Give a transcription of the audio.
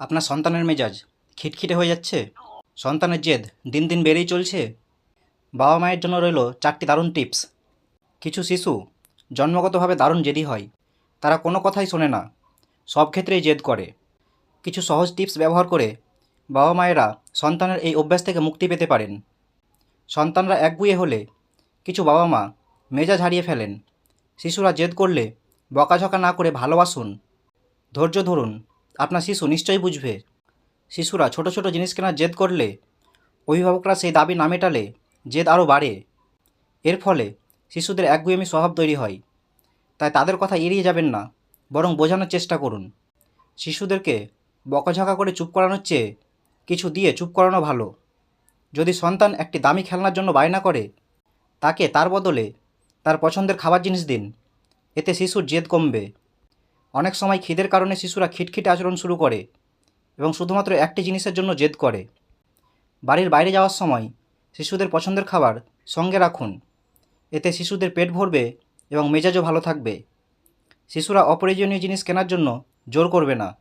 আপনার সন্তানের মেজাজ খিটখিটে হয়ে যাচ্ছে? সন্তানের জেদ দিন দিন বেড়েই চলছে? বাবা মায়ের জন্য রইল চারটি দারুণ টিপস। কিছু শিশু জন্মগতভাবে দারুণ জেদি হয়। তারা কোনো কথাই শোনে না। সব ক্ষেত্রেই জেদ করে। কিছু সহজ টিপস ব্যবহার করে বাবা মায়েরা সন্তানের এই অভ্যাস থেকে মুক্তি পেতে পারেন। সন্তানরা একগুয়ে হলে কিছু বাবা মা মেজাজ হারিয়ে ফেলেন। শিশুরা জেদ করলে বকাঝকা না করে ভালোবাসুন। ধৈর্য ধরুন। আপনার শিশু নিশ্চয়ই বুঝবে। শিশুরা ছোট ছোট জিনিস কেনার জেদ করলে, অভিভাবকরা সেই দাবি না মেটালে জেদ আরও বাড়ে। এর ফলে শিশুদের একগুয়েমি স্বভাব তৈরি হয়। তাই তাদের কথা এড়িয়ে যাবেন না, বরং বোঝানোর চেষ্টা করুন। শিশুদেরকে বকাঝকা করে চুপ করানোর চেয়ে কিছু দিয়ে চুপ করানো ভালো। যদি সন্তান একটি দামি খেলনার জন্য বায়না করে, তাকে তার বদলে তার পছন্দের খাবার জিনিস দিন। এতে শিশুর জেদ কমবে। অনেক সময় খিদের কারণে শিশুরা খিটখিটে আচরণ শুরু করে এবং শুধুমাত্র একটি জিনিসের জন্য জেদ করে। বাড়ির বাইরে যাওয়ার সময় শিশুদের পছন্দের খাবার সঙ্গে রাখুন। এতে শিশুদের পেট ভরবে এবং মেজাজও ভালো থাকবে। শিশুরা অপ্রয়োজনীয় জিনিস কেনার জন্য জোর করবে না।